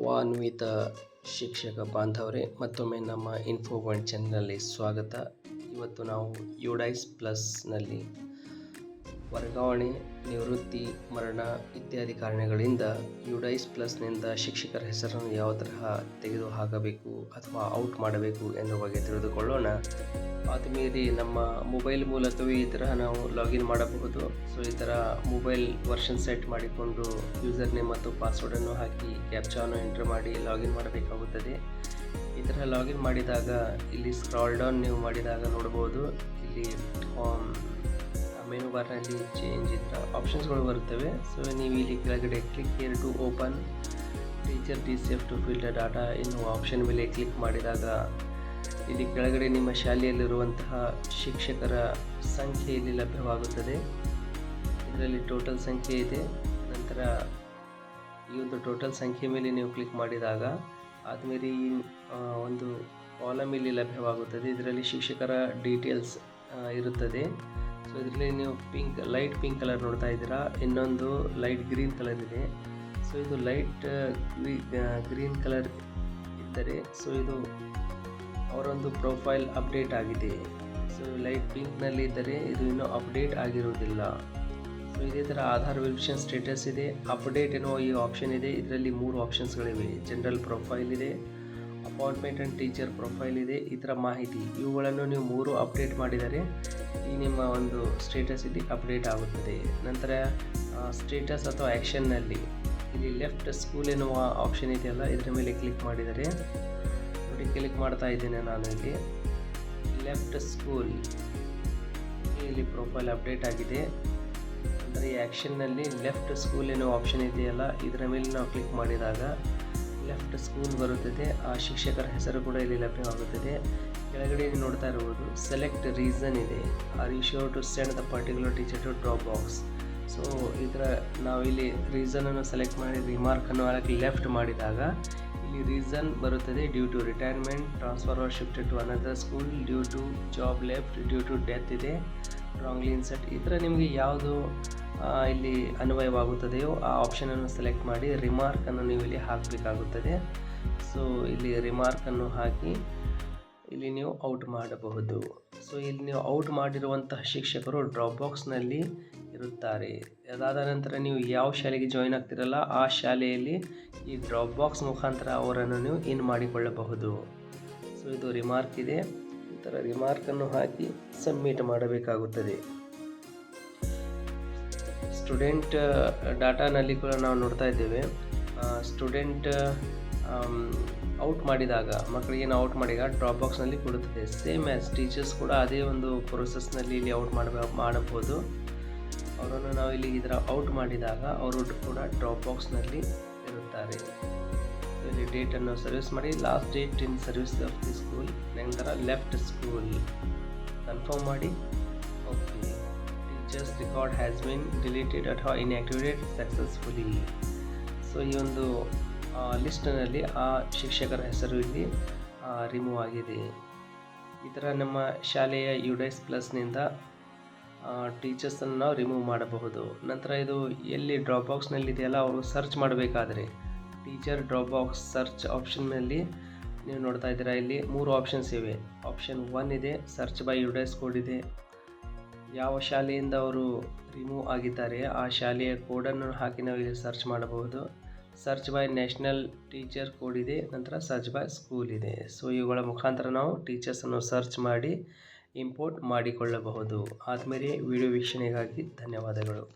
ಗೌರವಾನ್ವಿತ ಶಿಕ್ಷಕ ಬಾಂಧವರೇ ಮತ್ತೊಮ್ಮೆ ನಮ್ಮ ಇನ್ಫೋ ಪಾಯಿಂಟ್ ಚಾನಲ್ನಲ್ಲಿ ಸ್ವಾಗತ. ಇವತ್ತು ನಾವು ಯುಡೈಸ್ ಪ್ಲಸ್ನಲ್ಲಿ ವರ್ಗಾವಣೆ, ನಿವೃತ್ತಿ, ಮರಣ ಇತ್ಯಾದಿ ಕಾರಣಗಳಿಂದ ಯುಡೈಸ್ ಪ್ಲಸ್ನಿಂದ ಶಿಕ್ಷಕರ ಹೆಸರನ್ನು ಯಾವ ತರಹ ತೆಗೆದು ಹಾಕಬೇಕು ಅಥವಾ ಔಟ್ ಮಾಡಬೇಕು ಎನ್ನುವ ಬಗ್ಗೆ ತಿಳಿದುಕೊಳ್ಳೋಣ. ಆದ್ಮೇಲೆ ನಮ್ಮ ಮೊಬೈಲ್ ಮೂಲಕವೇ ಈ ತರಹ ನಾವು ಲಾಗಿನ್ ಮಾಡಬಹುದು. ಸೊ ಈ ಥರ ಮೊಬೈಲ್ ವರ್ಷನ್ ಸೆಟ್ ಮಾಡಿಕೊಂಡು ಯೂಸರ್ ನೇಮ್ ಮತ್ತು ಪಾಸ್ವರ್ಡನ್ನು ಹಾಕಿ ಕ್ಯಾಪ್ಚಾವನ್ನು ಎಂಟರ್ ಮಾಡಿ ಲಾಗಿನ್ ಮಾಡಬೇಕಾಗುತ್ತದೆ. ಈ ಥರ ಲಾಗಿನ್ ಮಾಡಿದಾಗ ಇಲ್ಲಿ ಸ್ಕ್ರಾಲ್ ಡೌನ್ ನೀವು ಮಾಡಿದಾಗ ನೋಡ್ಬೋದು ಇಲ್ಲಿ ಮೆನು ಬಾರ್ನಲ್ಲಿ ಚೇಂಜ್ ಇದ್ದ ಆಪ್ಷನ್ಸ್ಗಳು ಬರುತ್ತವೆ. ಸೊ ನೀವು ಇಲ್ಲಿ ಕೆಳಗಡೆ click here to open teacher D safe to filter data ಎನ್ನುವ ಆಪ್ಷನ್ ಮೇಲೆ ಕ್ಲಿಕ್ ಮಾಡಿದಾಗ, ಇಲ್ಲಿ ಕೆಳಗಡೆ ನಿಮ್ಮ ಶಾಲೆಯಲ್ಲಿರುವಂತಹ ಶಿಕ್ಷಕರ ಸಂಖ್ಯೆ ಇಲ್ಲಿ ಲಭ್ಯವಾಗುತ್ತದೆ. ಇದರಲ್ಲಿ ಟೋಟಲ್ ಸಂಖ್ಯೆ ಇದೆ. ನಂತರ ಈ ಒಂದು ಟೋಟಲ್ ಸಂಖ್ಯೆ ಮೇಲೆ ನೀವು ಕ್ಲಿಕ್ ಮಾಡಿದಾಗ, ಆದಮೇಲೆ ಈ ಒಂದು ಕಾಲಮ್ ಇಲ್ಲಿ ಲಭ್ಯವಾಗುತ್ತದೆ. ಇದರಲ್ಲಿ ಶಿಕ್ಷಕರ ಡೀಟೇಲ್ಸ್ ಇರುತ್ತದೆ. ಸೊ ಇದರಲ್ಲಿ ನೀವು ಪಿಂಕ್ ಲೈಟ್ ಪಿಂಕ್ ಕಲರ್ ನೋಡ್ತಾ ಇದ್ದೀರಾ. ಇನ್ನೊಂದು ಲೈಟ್ ಗ್ರೀನ್ ಕಲರ್ ಇದೆ. ಸೊ ಇದು ಲೈಟ್ ಗ್ರೀನ್ ಕಲರ್ ಇದ್ದರೆ ಸೊ ಇದು ಅವರೊಂದು ಪ್ರೊಫೈಲ್ ಅಪ್ಡೇಟ್ ಆಗಿದೆ. ಸೊ ಲೈಟ್ ಪಿಂಕ್ನಲ್ಲಿ ಇದ್ದರೆ ಇದು ಇನ್ನೂ ಅಪ್ಡೇಟ್ ಆಗಿರುವುದಿಲ್ಲ ಸೊ ಇದೇ ಥರ ಆಧಾರ್ ವೆರಿಫಿಕೇಷನ್ ಸ್ಟೇಟಸ್ ಇದೆ. ಅಪ್ಡೇಟ್ ಎನ್ನುವ ಈ ಆಪ್ಷನ್ ಇದೆ. ಇದರಲ್ಲಿ ಮೂರು ಆಪ್ಷನ್ಸ್ಗಳಿವೆ ಜನರಲ್ ಪ್ರೊಫೈಲ್ ಇದೆ. ಅಪಾಯಿಂಟ್ಮೆಂಟ್ ಆ್ಯಂಡ್ ಟೀಚರ್ ಪ್ರೊಫೈಲ್ ಇದೆ ಥರ ಮಾಹಿತಿ. ಇವುಗಳನ್ನು ನೀವು ಮೂರು ಅಪ್ಡೇಟ್ ಮಾಡಿದರೆ ಈ ನಿಮ್ಮ ಒಂದು ಸ್ಟೇಟಸ್ ಇಲ್ಲಿ ಅಪ್ಡೇಟ್ ಆಗುತ್ತದೆ. ನಂತರ ಸ್ಟೇಟಸ್ ಅಥವಾ ಆ್ಯಕ್ಷನ್ನಲ್ಲಿ ಇಲ್ಲಿ ಲೆಫ್ಟ್ ಸ್ಕೂಲ್ ಎನ್ನುವ ಆಪ್ಷನ್ ಇದೆಯಲ್ಲ ಇದರ ಮೇಲೆ ಕ್ಲಿಕ್ ಮಾಡಿದರೆ, ನೋಡಿ ಕ್ಲಿಕ್ ಮಾಡ್ತಾ ಇದ್ದೇನೆ ನಾನು ಇಲ್ಲಿ. ಲೆಫ್ಟ್ ಸ್ಕೂಲ್ ಇಲ್ಲಿ ಪ್ರೊಫೈಲ್ ಅಪ್ಡೇಟ್ ಆಗಿದೆ. ಅಂದರೆ ಈ ಆ್ಯಕ್ಷನ್ನಲ್ಲಿ ಲೆಫ್ಟ್ ಸ್ಕೂಲ್ ಎನ್ನುವ ಆಪ್ಷನ್ ಇದೆಯಲ್ಲ, ಇದರ ಮೇಲೆ ನಾವು ಕ್ಲಿಕ್ ಮಾಡಿದಾಗ ಸ್ಕೂಲ್ ಬರುತ್ತದೆ, ಆ ಶಿಕ್ಷಕರ ಹೆಸರು ಕೂಡ ಇಲ್ಲಿ ಲಭ್ಯವಾಗುತ್ತದೆ. ಕೆಳಗಡೆ ನೋಡ್ತಾ ಇರ್ಬೋದು ಸೆಲೆಕ್ಟ್ ರೀಸನ್ ಇದೆ. Are you sure to send the particular teacher to drop box so ಇದರ ನಾವಿಲ್ಲಿ ರೀಸನನ್ನು ಸೆಲೆಕ್ಟ್ ಮಾಡಿ ರಿಮಾರ್ಕನ್ನು ಹಾಕಿ ಲೆಫ್ಟ್ ಮಾಡಿದಾಗ, ಇಲ್ಲಿ ರೀಸನ್ ಬರುತ್ತದೆ due to retirement transfer or shift to another school due to job left due to death ಇದೆ. Wrongly inset ಈ ಥರ ನಿಮಗೆ ಯಾವುದು ಇಲ್ಲಿ ಅನ್ವಯವಾಗುತ್ತದೆಯೋ ಆ ಆಪ್ಷನನ್ನು ಸೆಲೆಕ್ಟ್ ಮಾಡಿ ರಿಮಾರ್ಕನ್ನು ನೀವು ಇಲ್ಲಿ ಹಾಕಬೇಕಾಗುತ್ತದೆ. ಸೊ ಇಲ್ಲಿ ರಿಮಾರ್ಕನ್ನು ಹಾಕಿ ಇಲ್ಲಿ ನೀವು ಔಟ್ ಮಾಡಬಹುದು. ಸೊ ಇಲ್ಲಿ ನೀವು ಔಟ್ ಮಾಡಿರುವಂತಹ ಶಿಕ್ಷಕರು ಡ್ರಾಪ್ ಬಾಕ್ಸ್ನಲ್ಲಿ ಇರುತ್ತಾರೆ. ಅದಾದ ನಂತರ ನೀವು ಯಾವ ಶಾಲೆಗೆ ಜಾಯಿನ್ ಆಗ್ತಿರಲ್ಲ, ಆ ಶಾಲೆಯಲ್ಲಿ ಈ ಡ್ರಾಪ್ ಬಾಕ್ಸ್ ಮುಖಾಂತರ ಅವರನ್ನು ನೀವು ಇನ್ ಮಾಡಿಕೊಳ್ಳಬಹುದು. ಸೊ ಇದು ರಿಮಾರ್ಕ್ ಇದೆ. ಈ ಥರ ರಿಮಾರ್ಕನ್ನು ಹಾಕಿ ಸಬ್ಮಿಟ್ ಮಾಡಬೇಕಾಗುತ್ತದೆ. ಸ್ಟೂಡೆಂಟ್ ಡಾಟಾನಲ್ಲಿ ಕೂಡ ನಾವು ನೋಡ್ತಾ ಇದ್ದೇವೆ. ಸ್ಟೂಡೆಂಟ್ ಔಟ್ ಮಾಡಿದಾಗ ಮಕ್ಕಳಿಗೆ ನಾವು ಔಟ್ ಮಾಡಿದಾಗ ಡ್ರಾಪ್ ಬಾಕ್ಸ್ನಲ್ಲಿ ಕೊಡುತ್ತದೆ. ಸೇಮ್ ಆ್ಯಸ್ ಟೀಚರ್ಸ್ ಕೂಡ ಅದೇ ಒಂದು ಪ್ರೊಸೆಸ್ನಲ್ಲಿ ಇಲ್ಲಿ ಔಟ್ ಮಾಡಬ, ಮಾಡಬಹುದು. ಅವರನ್ನು ನಾವು ಇಲ್ಲಿ ಇದರ ಔಟ್ ಮಾಡಿದಾಗ ಅವರು ಕೂಡ ಡ್ರಾಪ್ ಬಾಕ್ಸ್ನಲ್ಲಿ ಇರುತ್ತಾರೆ. ಇಲ್ಲಿ ಡೇಟನ್ನು ಸರ್ವಿಸ್ ಮಾಡಿ. Last date in service of the school ನಂತರ ಲೆಫ್ಟ್ ಸ್ಕೂಲ್ ಕನ್ಫರ್ಮ್ ಮಾಡಿ. Teachers record has been deleted ಅಥವಾ inactivated successfully. ಸೊ ಈ ಒಂದು ಲಿಸ್ಟ್ನಲ್ಲಿ ಆ ಶಿಕ್ಷಕರ ಹೆಸರು ಇಲ್ಲಿ ರಿಮೂವ್ ಆಗಿದೆ. ಈ ಥರ ನಮ್ಮ ಶಾಲೆಯ ಯುಡೈಸ್ ಪ್ಲಸ್ನಿಂದ ಟೀಚರ್ಸನ್ನು ನಾವು ರಿಮೂವ್ ಮಾಡಬಹುದು. ನಂತರ ಇದು ಎಲ್ಲಿ ಡ್ರಾಪ್ ಬಾಕ್ಸ್ನಲ್ಲಿ ಇದೆಯಲ್ಲ, ಅವರು ಸರ್ಚ್ ಮಾಡಬೇಕಾದ್ರೆ. ಟೀಚರ್ ಡ್ರಾಪ್ ಬಾಕ್ಸ್ ಸರ್ಚ್ ಆಪ್ಷನ್ನಲ್ಲಿ ನೀವು ನೋಡ್ತಾ ಇದ್ದೀರಾ, ಇಲ್ಲಿ ಮೂರು ಆಪ್ಷನ್ಸ್ ಇವೆ. ಆಪ್ಷನ್ ಒನ್ ಇದೆ ಸರ್ಚ್ ಬೈ ಯುಡೈಸ್ ಕೋಡ್ ಇದೆ. ಯಾವ ಶಾಲೆಯಿಂದ ಅವರು ರಿಮೂವ್ ಆಗಿದ್ದಾರೆ, ಆ ಶಾಲೆಯ ಕೋಡನ್ನು ಹಾಕಿ ನಾವು ಇಲ್ಲಿ ಸರ್ಚ್ ಮಾಡಬಹುದು. Search by national teacher code ಇದೆ, ನಂತರ ಸರ್ಚ್ ಬೈ ಸ್ಕೂಲ್ ಇದೆ. ಸೊ ಇವುಗಳ ಮುಖಾಂತರ ನಾವು ಟೀಚರ್ಸನ್ನು ಸರ್ಚ್ ಮಾಡಿ ಇಂಪೋರ್ಟ್ ಮಾಡಿಕೊಳ್ಳಬಹುದು. ಆದಮೇಲೆ ವಿಡಿಯೋ ವೀಕ್ಷಣೆಗಾಗಿ ಧನ್ಯವಾದಗಳು.